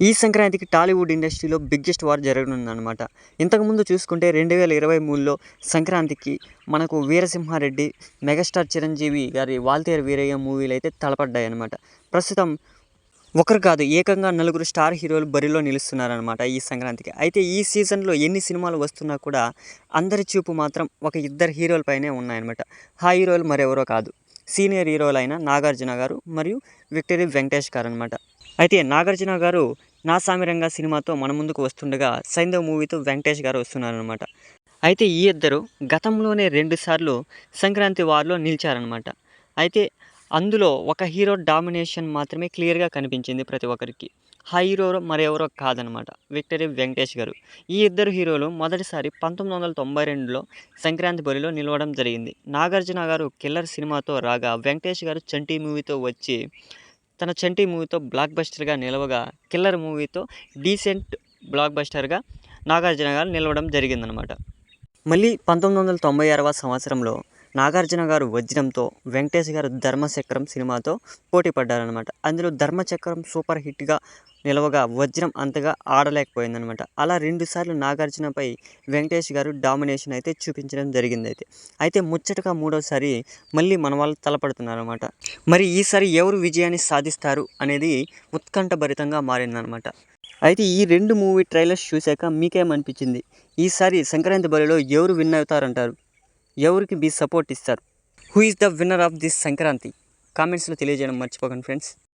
ఈ సంక్రాంతికి టాలీవుడ్ ఇండస్ట్రీలో బిగ్గెస్ట్ వార్ జరగనుందనమాట ఇంతకుముందు చూసుకుంటే రెండు వేల ఇరవై మూడులో సంక్రాంతికి మనకు వీరసింహారెడ్డి మెగాస్టార్ చిరంజీవి గారి వాల్తేరు వీరయ్య మూవీలు అయితే తలపడ్డాయి అనమాట ప్రస్తుతం ఒకరు కాదు ఏకంగా నలుగురు స్టార్ హీరోలు బరిలో నిలుస్తున్నారనమాట ఈ సంక్రాంతికి. అయితే ఈ సీజన్లో ఎన్ని సినిమాలు వస్తున్నా కూడా అందరి చూపు మాత్రం ఒక ఇద్దరు హీరోలపైనే ఉన్నాయన్నమాట. ఆ హీరోలు మరెవరో కాదు. సీనియర్ హీరోలు నాగార్జున గారు మరియు విక్టరీ వెంకటేష్ గారు అనమాట అయితే నాగార్జున గారు నా సామిరంగా సినిమాతో మన ముందుకు వస్తుండగా సైంధవ్ మూవీతో వెంకటేష్ గారు వస్తున్నారనమాట అయితే ఈ ఇద్దరు గతంలోనే రెండుసార్లు సంక్రాంతి వార్లో నిలిచారనమాట అయితే అందులో ఒక హీరో డామినేషన్ మాత్రమే క్లియర్గా కనిపించింది ప్రతి ఒక్కరికి. ఆ హీరో మరెవరో కాదనమాట విక్టరీ వెంకటేష్ గారు. ఈ ఇద్దరు హీరోలు మొదటిసారి పంతొమ్మిది వందల తొంభై రెండులో సంక్రాంతి బరిలో నిలవడం జరిగింది. నాగార్జున గారు కిల్లర్ సినిమాతో రాగా వెంకటేష్ గారు చంటి మూవీతో వచ్చి తన చంటి మూవీతో బ్లాక్ బస్టర్గా నిలవగా కిల్లర్ మూవీతో డీసెంట్ బ్లాక్ బస్టర్గా నాగార్జున గారు నిలవడం జరిగిందనమాట మళ్ళీ పంతొమ్మిది వందల తొంభై ఆరవ సంవత్సరంలో నాగార్జున గారు వజ్రంతో వెంకటేష్ గారు ధర్మచక్రం సినిమాతో పోటీ పడ్డారనమాట అందులో ధర్మచక్రం సూపర్ హిట్గా నిలవగా వజ్రం అంతగా ఆడలేకపోయిందనమాట అలా రెండుసార్లు నాగార్జునపై వెంకటేష్ గారు డామినేషన్ అయితే చూపించడం జరిగింది అయితే అయితే ముచ్చటగా మూడోసారి మళ్ళీ మన వాళ్ళు తలపడుతున్నారనమాట మరి ఈసారి ఎవరు విజయాన్ని సాధిస్తారు అనేది ఉత్కంఠభరితంగా మారిందనమాట అయితే ఈ రెండు మూవీ ట్రైలర్స్ చూశాక మీకేమనిపించింది? ఈసారి సంక్రాంతి బరిలో ఎవరు విన్ అవుతారంటారు? ఎవరికి మీ సపోర్ట్ ఇస్తారు? Who is the winner of this Sankranti కామెంట్స్లో తెలియజేయడం మర్చిపోకండి ఫ్రెండ్స్